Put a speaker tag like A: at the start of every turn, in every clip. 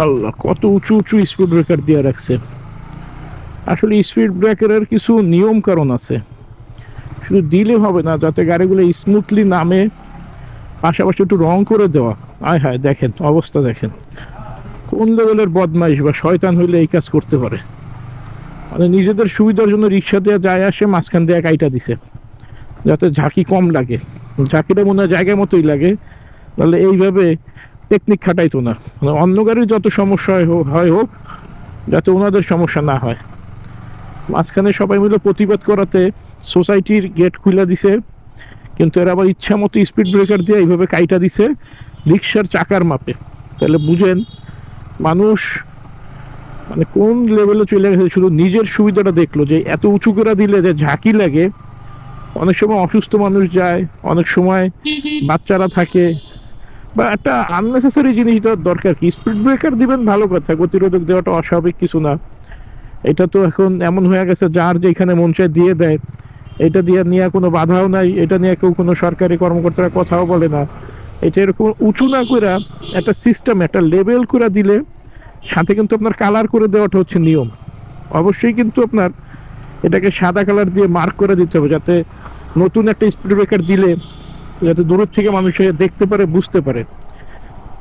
A: আল্লাহ কত উঁচু উঁচু স্পিড ব্রেকার দিয়ে রাখছে। আসলে স্পিড ব্রেকারের কিছু নিয়ম কারণ আছে। শুধু দিলে হবে না, যাতে গাড়িগুলো স্মুথলি নামে, পাশাপাশি একটু রং করে দেওয়া। আয় হায়, দেখেন, অবস্থা দেখেন। কোন লেভেলের বদমাইশ বা শয়তান হইলে এই কাজ করতে পারে? মানে নিজেদের সুবিধার জন্য রিক্সা দিয়ে যায় আসে, মাঝখান দিয়ে কাইটা দিছে। যাতে ঝাঁকি কম লাগে। ঝাঁকিটা মনে হয় জায়গা মতোই লাগে। তাহলে এইভাবে টেকনিক খাটাইতো না। মানে অন্য গাড়ির যত সমস্যা হয় হোক- যাতে ওনাদের সমস্যা না হয়। মাঝখানে সবাই মিলে প্রতিবাদ করাতে সোসাইটির গেট খুলে দিছে, কিন্তু এরা আবার ইচ্ছা মতো স্পিড ব্রেকার দিয়ে এইভাবে কাইটা দিছে রিক্সার চাকার মাপে। তাহলে বুঝেন, মানুষ মানে কোন লেভেলে চলে গেছে, শুধু নিজের সুবিধাটা দেখল যে এত উঁচু করে দিলে যে ঝাঁকি লাগে। অনেক সময় অসুস্থ মানুষ যায়, অনেক সময় বাচ্চারা থাকে বা একটা আননেসেসারি জিনিস দেওয়ার দরকার কি? স্পিড ব্রেকার দিবেন ভালো কথা, গতিরোধক দেওয়াটা অস্বাভাবিক কিছু না। এটা তো এখন এমন হয়ে গেছে, যার যেখানে মন দিয়ে দেয়। এটা দিয়ে নিয়ে কোনো বাধাও নাই, এটা নিয়ে কেউ কোনো সরকারি কর্মকর্তারা কথাও বলে না। এটা এরকম উঁচু না করে একটা সিস্টেম একটা লেভেল করে দিলে সাথে কিন্তু আপনার কালার করে দেওয়াটা হচ্ছে নিয়ম। অবশ্যই কিন্তু আপনার এটাকে সাদা কালার দিয়ে মার্ক করে দিতে হবে, যাতে নতুন একটা স্পিড ব্রেকার দিলে যাতে দূরের থেকে মানুষ দেখতে পারে, বুঝতে পারে।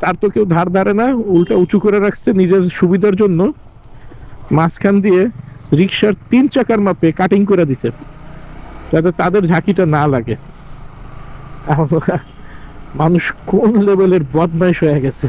A: তার তো কেউ ধার ধারে না, উল্টা উঁচু করে রাখছে নিজের সুবিধার জন্য। মাঝখান দিয়ে রিক্সার তিন চাকার মাপে কাটিং করে দিছে, যাতে তাদের ঝাঁকিটা না লাগে। মানুষ কোন লেভেলের বদমাইশ হয়ে গেছে।